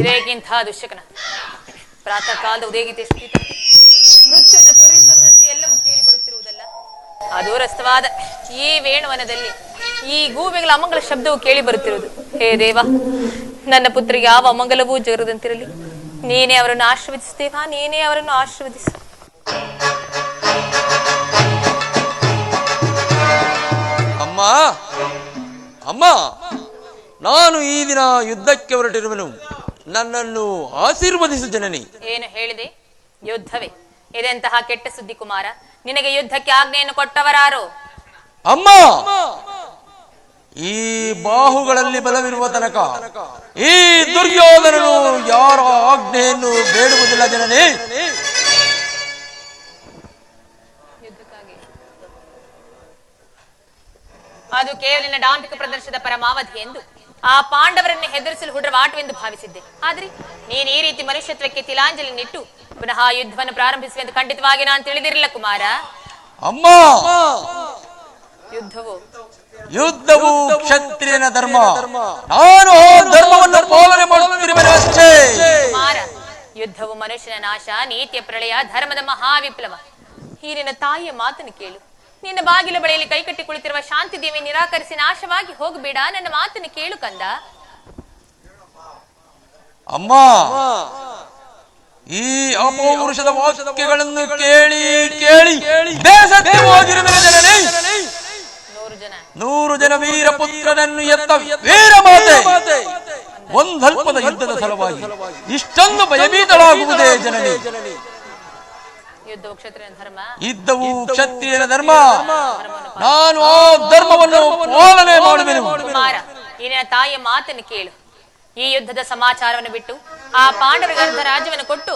ಇದೇಗಿಂಥ ದುಶ್ಯಕನ. ಪ್ರಾತಃ ಕಾಲದ ಉದಯಗೀತೆ ಸ್ಥಿತ ಮೃತ್ಯನ ಎಲ್ಲವೂ ಕೇಳಿ ಬರುತ್ತಿರುವುದಲ್ಲ? ಅದೂರಸ್ಥವಾದ ಈ ವೇಣುವನದಲ್ಲಿ, ಈ ಗೂಬೆಗಳ ಅಮಂಗಲ ಶಬ್ದವು ಕೇಳಿ ಬರುತ್ತಿರುವುದು. ಹೇ ದೇವ, ನನ್ನ ಪುತ್ರಿಗೆ ಯಾವ ಅಮಂಗಲವೂ ಜರುದಂತಿರಲಿ. ನೀನೇ ಅವರನ್ನು ಆಶೀರ್ವದಿಸುತ್ತೇವಾ? ನೀನೇ ಅವರನ್ನು ಆಶೀರ್ವದಿಸು. ಅಮ್ಮ ಅಮ್ಮ! ನಾನು ಈ ದಿನ ಯುದ್ಧಕ್ಕೆ ಹೊರಟಿರುವನು. ನನ್ನನ್ನು ಆಶೀರ್ವದಿಸು ಜನನಿ. ಏನು ಹೇಳಿದೆ? ಯುದ್ಧವೇ. ಇದೆಂತಹ ಕೆಟ್ಟ ಸುದ್ದಿ ಕುಮಾರ? ನಿನಗೆ ಯುದ್ಧಕ್ಕೆ ಆಜ್ಞೆಯನ್ನು ಕೊಟ್ಟವರಾರು? ಅಮ್ಮ! ಈ ಬಾಹುಗಳಲ್ಲಿ ಬಲವಿರುವ ತನಕ ಈ ದುರ್ಯೋಧನನು ಯಾರ ಆಜ್ಞೆಯನ್ನು ಬೇಡುವುದಿಲ್ಲ ಜನನಿ. ಅದು ಕೇವಲ ಡಾಂಬಿಕ ಪ್ರದರ್ಶನದ ಪರಮಾವಧಿ ಎಂದು. ಆ ಪಾಂಡವರನ್ನು ಹೆದರಿಸಲು ಹುಡುರವಾಟವೆಂದು ಭಾವಿಸಿದ್ದೆ. ಆದ್ರೆ ನೀನು ಈ ರೀತಿ ಮನುಷ್ಯತ್ವಕ್ಕೆ ತಿಲಾಂಜಲಿ ನಿಟ್ಟು ಪುನಃ ಯುದ್ಧವನ್ನು ಪ್ರಾರಂಭಿಸುವೆಂದು ಖಂಡಿತವಾಗಿ ನಾನು ತಿಳಿದಿರಲಿಲ್ಲ ಕುಮಾರ. ಅಮ್ಮ! ಯುದ್ಧವು? ಯುದ್ಧವು ಕ್ಷತ್ರಿಯನ ಧರ್ಮ. ನಾನು ಆ ಧರ್ಮವನ್ನು ಪಾಲನೆ ಮಾಡುತ್ತಿರುವೆನು ಅಷ್ಟೇ. ಕುಮಾರ ಯುದ್ಧವು ಮನುಷ್ಯನ ನಾಶ ನೀತಿಯ ಪ್ರಳಯ ಧರ್ಮದ ಮಹಾವಿಪ್ಲವ. ಹೀರಿನ ತಾಯಿಯ ಮಾತನ್ನು ಕೇಳು. ನಿನ್ನ ಬಾಗಿಲ ಬಳಿಯಲ್ಲಿ ಕೈಕಟ್ಟಿ ಕುಳಿತಿರುವ ಶಾಂತಿ ದೇವಿ ನಿರಾಕರಿಸಿ ನಾಶವಾಗಿ ಹೋಗಬೇಡ. ನನ್ನ ಮಾತನ್ನು ಕೇಳು ಕಂದ. ಅಮ್ಮ ಈ ಅಪೌರುಷದ ವಾಕ್ಯಗಳನ್ನು ಕೇಳಿ ಕೇಳಿ ಹೋಗಿರುವ ಜನನಿ. ನೂರು ಜನ. ವೀರ ಪುತ್ರನನ್ನು ಎತ್ತ ವೀರ ಮಾತೆ. ಒಂದಲ್ಪದ ಯುದ್ಧದ ಸಲುವಾಗಿ ಇಷ್ಟೊಂದು ಭಯಭೀತಳಾಗುವುದೇ ಜನನಿ. ಇದ್ದವು ಕ್ಷತ್ರಿಯನ ಧರ್ಮ. ನಾನು ಆ ಧರ್ಮವನ್ನು ಪಾಲನೆ ಮಾಡುವೆನು. ಕುಮಾರ ನಿನ್ನ ತಾಯಿಯ ಮಾತನ್ನು ಕೇಳು. ಈ ಯುದ್ಧದ ಸಮಾಚಾರವನ್ನು ಬಿಟ್ಟು ಆ ಪಾಂಡವರಿಗೆ ಅರ್ಧ ರಾಜ್ಯವನ್ನು ಕೊಟ್ಟು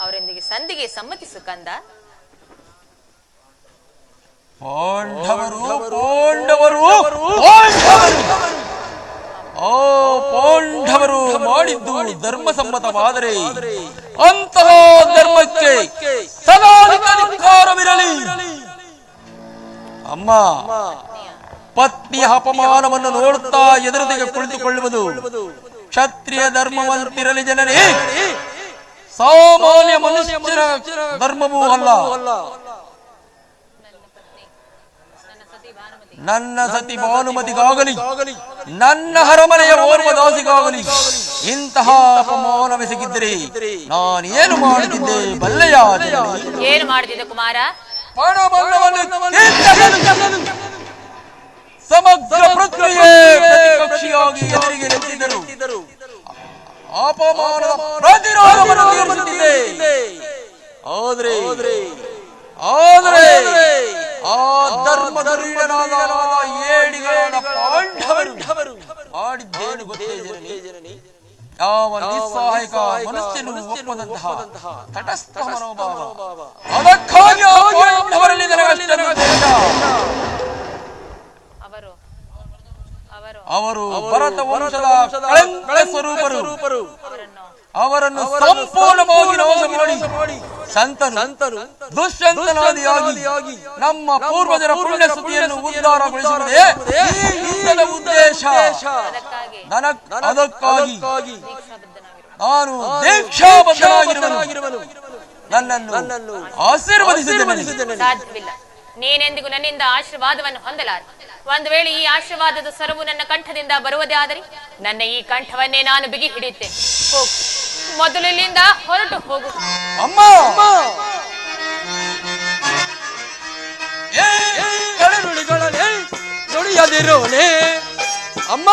ಅವರೊಂದಿಗೆ ಸಂಧಿಗೆ ಸಮ್ಮತಿಸು ಕಂದ. ಪಾಂಡವರು ಪಾಂಡವರು ಪಾಂಡವರು. ಆ ಪಾಂಡವರು ಮಾಡಿದ್ದು ಧರ್ಮ ಸಮ್ಮತವಾದರೆ ಅಂತಹ ಧರ್ಮಕ್ಕೆ ಸದಾ ಅಧಿಕಾರವಿರಲಿ ಅಮ್ಮ, ಪತ್ನಿಯ ಅಪಮಾನವನ್ನು ನೋಡುತ್ತಾ ಎದುರಿಗೆ ಕುಳಿತುಕೊಳ್ಳುವುದು ಕ್ಷತ್ರಿಯ ಧರ್ಮವಂತಿರಲಿ ಜನರೇ. ಸಾಮಾನ್ಯ ಮನುಷ್ಯರ ಧರ್ಮವೂ ಅಲ್ಲ. ನನ್ನ ಸತಿ ಭಾನುಮತಿಗಾಗಲಿ ನನ್ನ ಹರಮನೆಯ ಓರ್ವ ದಾಸಿಗಾಗಲಿ ಇಂತಹ ಅಪಮಾನವೆಸಗಿದ್ದರೆ. ನಾನೇನು ಮಾಡುತ್ತಿದ್ದೆ ಬಲ್ಲೆಯ? ಏನು ಮಾಡುತ್ತಿದ್ದೆ ಕುಮಾರ? ಸಮಗ್ರ ಪೃಥ್ವಿಯೇ ಪ್ರತಿಪಕ್ಷಿಯಾಗಿ ಎದುರಿಗೆ ನಿಂತಿದ್ದರು. ಅಪಮಾನ ಪ್ರತಿರೋಧವನ್ನು ತೀರಿಸುತ್ತಿದೆ ಆದ್ರೆ ಆದರೆ ಆ ಧರ್ಮದ ಏಡಿಗಳಾದ ಪಾಂಡವರು ಆಡಿದ್ದೇನು ಯಾವ ನಿಸ್ಸಹಾಯಕ ಮನಸ್ಸನ್ನು ಒಪ್ಪದಂತಹ ತಟಸ್ಥ ಮನೋಭಾವ ಅದಕ್ಕಾಗಿ ಅವರು ಅವರು. ಅವರು ಭರತ ವಂಶದ ಕಳಂಕ ಸ್ವರೂಪರು. ಅವರನ್ನು ಅವರನ್ನು ಸಂಪೂರ್ಣವಾಗಿ ನಾಶ ಮಾಡಿ. ಸಂತನು ದುಷ್ಯಂತನಾದಿಯಾಗಿ ನಮ್ಮ ಪೂರ್ವಜರ ಪುಣ್ಯ ಸುದ್ದಿಯನ್ನು ಉದ್ಧಾರಗೊಳಿಸುವುದೇ ಉದ್ದೇಶ. ಅದಕ್ಕಾಗಿ ನಾನು ದೀಕ್ಷಾಬದ್ಧನಾಗಿರುವನು. ನನ್ನನ್ನು ಆಶೀರ್ವದಿಸಿದ್ದೇನೆ ಸಾಧ್ಯವಿಲ್ಲ ನೀನೆಂದಿಗೂ ನನ್ನಿಂದ ಆಶೀರ್ವಾದವನ್ನು ಹೊಂದಲಾರ. ಒಂದು ವೇಳೆ ಈ ಆಶೀರ್ವಾದದ ಸರವು ನನ್ನ ಕಂಠದಿಂದ ಬರುವುದೇ ಆದರೆ ನನ್ನ ಈ ಕಂಠವನ್ನೇ ನಾನು ಬಿಗಿ ಹಿಡಿಯುತ್ತೇನೆ ಮೊದಲು ಹೊರಟು ಹೋಗು. ಅಮ್ಮ! ಏ, ಕಡನುಳಿಗಳನೆ ನುಡಿಯದಿರೋನೆ. ಅಮ್ಮ!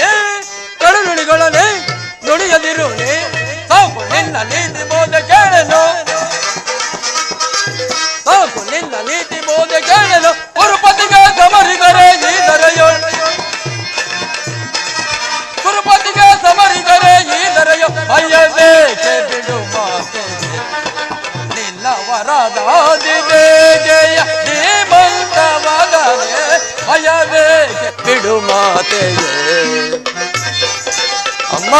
ಏ ಕಡನುಳಿಗಳನೆ ನುಡಿಯದಿರೋನೆ. ಸಾಕು ನಿನ್ನ ನೀತಿ ಬೋಧ ಕೇಳಲು. ನಿಲ್ಲವರಾದಾದಿವೇಗೆಯ ಧೀಮಂತವಾದರೆ ಭಯವೇಕೆ ಬಿಡು ಮಾತೆಯೇ ಅಮ್ಮ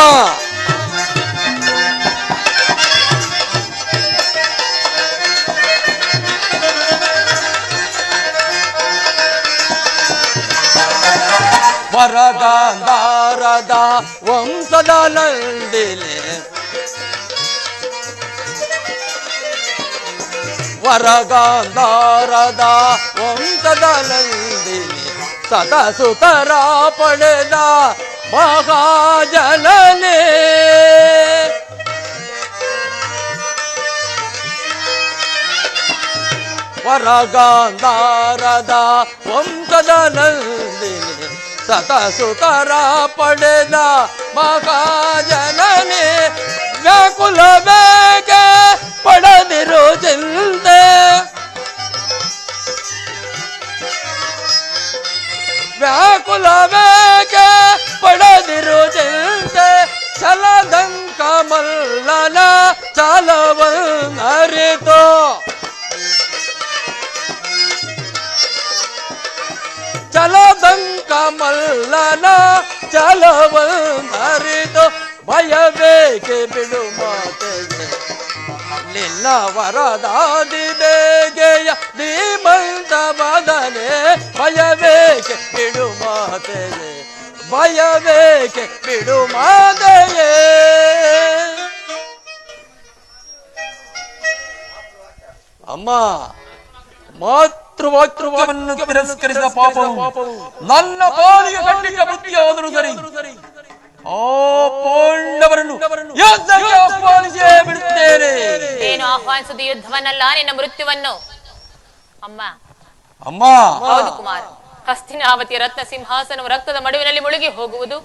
ವರದಾಂಧಾರ ವರದ ವಂಶದ ನಂದಿನಿ ವರಗಾಂಧಾರದ ವಂಶದ ನಂದಿನಿ ಸತಸುತರ ಪಡೆದ ಮಹಾಜನನೇ. ವರಗಾಂಧಾರದ ವಂಶದ ನಂದಿನಿ ಸತಸುತರ ಪಡೆದ ಮಹಾಜನನೇ. ವ್ಯಾಕುಲ ಬೇಗ ಪಡೆದಿರು ಚಿಂತೆ ವ್ಯಾಕುಲ ಬೇಗ ಪಡೆದಿರು ಚಿಂತೆ ಛಲದಂಕ ಮಲ್ಲನ ಚಾಲವನ್ನರಿತು ಚಲದಂಕ ಮಲ್ಲನ ಚಲವನ್ನರಿತು ಭಯಬೇಕೆ ಬಿಡು ಮಾತೆಗೆ ನಿನ್ನ ವರದಾದಿ ಬೇಗೆಯ ಧೀಮಂತ ಬದನೆ ಭಯಬೇಕೆ ಬಿಡು ಮಾತೆಯೇ ಭಯಬೇಕೆ ಬಿಡು ಮಾತೆಯೇ. ಅಮ್ಮ ಮಾತೃವಾತೃವನ್ನು ವನ್ನು ತಿರಸ್ಕರಿಸಿದ ಪಾಪವು ನನ್ನ ಪಾಲಿಗೆ ಖಂಡಿತ ಬುದ್ಧಿಯಾದರೂ ಸರಿ. ಆ ಪಾಂಡವರನ್ನು ಯುದ್ಧಕ್ಕೆ ಆಹ್ವಾನಿಸೇ ಬಿಡುತ್ತೇನೆ. ಏನು ಆಹ್ವಾನಿಸುವುದು ಯುದ್ಧವನ್ನಲ್ಲ ನಿನ್ನ ಮೃತ್ಯುವನ್ನು? ಅಮ್ಮ. ಅಮ್ಮ. ಹೌದು ಕುಮಾರ. ಹಸ್ತಿನಾವತಿಯ ರತ್ನ ಸಿಂಹಾಸನವು ರಕ್ತದ ಮಡುವಿನಲ್ಲಿ ಮುಳುಗಿ ಹೋಗುವುದು.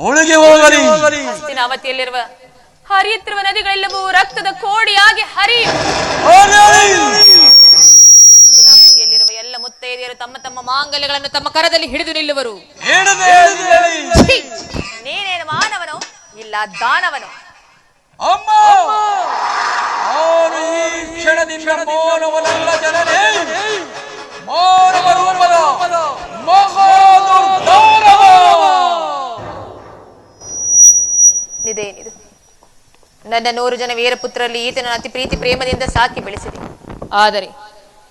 ಮುಳುಗಿ ಹೋಗಲಿ. ಹಸ್ತಿನಾವತಿಯಲ್ಲಿರುವ ಹರಿಯುತ್ತಿರುವ ನದಿಗಳೆಲ್ಲವೂ ರಕ್ತದ ಕೋಡಿಯಾಗಿ ಹರಿಯು ಹಸ್ತಿನಾವತಿಯಲ್ಲಿರುವ ಎಲ್ಲ ಮುತ್ತೈದೆಯರು ತಮ್ಮ ತಮ್ಮ ಮಾಂಗಲ್ಯಗಳನ್ನು ತಮ್ಮ ಕರದಲ್ಲಿ ಹಿಡಿದು ನಿಲ್ಲುವರು. ದಾನವನು. ಅಮ್ಮ! ನಾನು ಈ ಕ್ಷಣದಿಂದ ಮಾನವನಲ್ಲ ಜನನೇ. ಮಾನವ ರೂಪದ ಮಹಾದುರ್ದಾನವ. ಇದೇನಿದು? ನನ್ನ ನೂರು ಜನ ವೀರಪುತ್ರರಲ್ಲಿ ಈತನ ಅತಿ ಪ್ರೀತಿ ಪ್ರೇಮದಿಂದ ಸಾಕಿ ಬೆಳೆಸಿದೆ. ಆದರೆ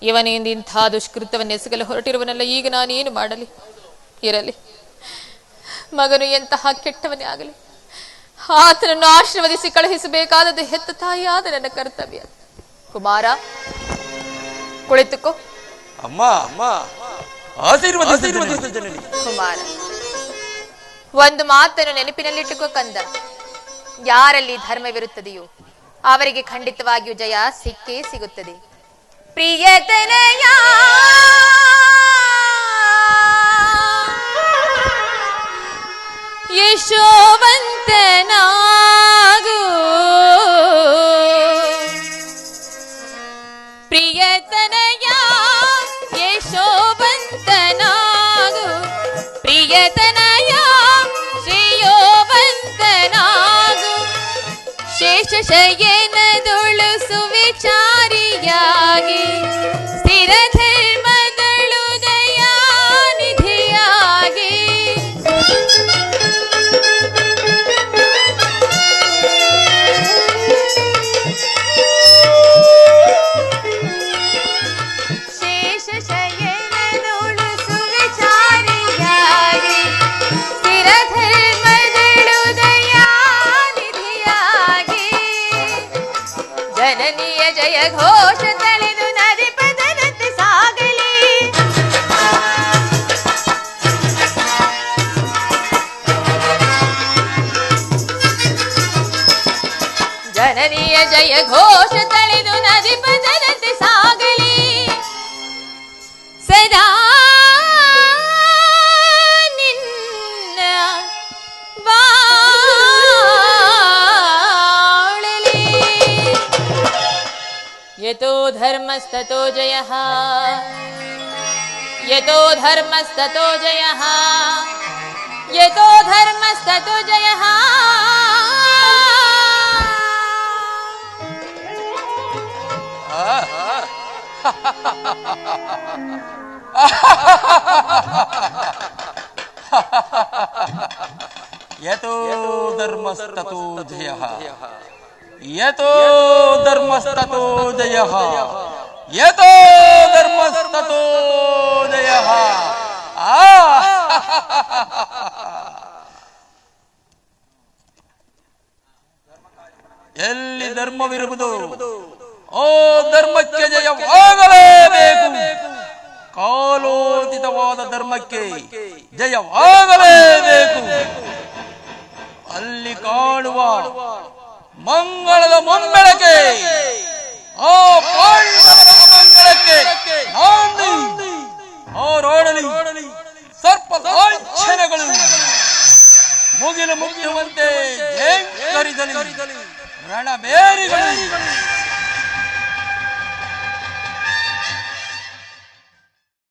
ಇವನಿಂದ ಇಂಥ ದುಷ್ಕೃತ್ಯವನ್ನು ಎಸಗಲು ಹೊರಟಿರುವನಲ್ಲ ಈಗ ನಾನೇನು ಮಾಡಲಿ? ಇರಲಿ. ಮಗನು ಎಂತಹ ಕೆಟ್ಟವನೇ ಆಗಲಿ. ಆತನನ್ನು ಆಶೀರ್ವದಿಸಿ ಕಳುಹಿಸಬೇಕಾದದ್ದು ಹೆತ್ತ ತಾಯಿಯಾದ ನನ್ನ ಕರ್ತವ್ಯ. ಕುಮಾರ ಕುಳಿತುಕೋ. ಅಮ್ಮ ಅಮ್ಮ ಕುಮಾರ ಒಂದು ಮಾತನ್ನು ನೆನಪಿನಲ್ಲಿಟ್ಟುಕೋ ಕಂದ. ಯಾರಲ್ಲಿ ಧರ್ಮವಿರುತ್ತದೆಯೋ ಅವರಿಗೆ ಖಂಡಿತವಾಗಿಯೂ ಜಯ ಸಿಕ್ಕೇ ಸಿಗುತ್ತದೆ. ಪ್ರಿಯತನಯ യശോവന്തനാകൂ. പ്രിയതനയ യശോവന്തനാകൂ. പ്രിയതനയ ശ്രീയോവന്തനാകൂ. ശേഷശയനതൊളു സുവിചാരിയാകേ. ಘೋಷ ತಳೆದು ನದಿ ಪದರಂತೆ ಸಾಗಲಿ ಜನನಿಯ ಜಯ ಘೋಷ ತಳೆದು ನದಿ ಪದರಂತೆ ಸಾಗಲಿ ಸದಾ ಯತೋ ಧರ್ಮಸ್ತತೋ ಜಯಃ ಯತೋ ಧರ್ಮಸ್ತತೋ ಜಯಃ ಯತೋ ಧರ್ಮಸ್ತತೋ ಜಯಃ ಯತೋ ಧರ್ಮಸ್ತತೋ ಜಯ ಯತೋ ಧರ್ಮಸ್ತೋ ಜಯ ಯತೋ ಧರ್ಮಸ್ತೋ ಜಯ ಆ ಎಲ್ಲಿ ಧರ್ಮವಿರುವುದು? ಓ ಧರ್ಮಕ್ಕೆ ಜಯವಾಗಲೇಬೇಕು. ಕಾಲೋಚಿತವಾದ ಧರ್ಮಕ್ಕೆ ಜಯವಾಗಲೇಬೇಕು. ಅಲ್ಲಿ ಕಾಣುವ ಮಂಗಳದ ಮುಂಬೆಳಕೆ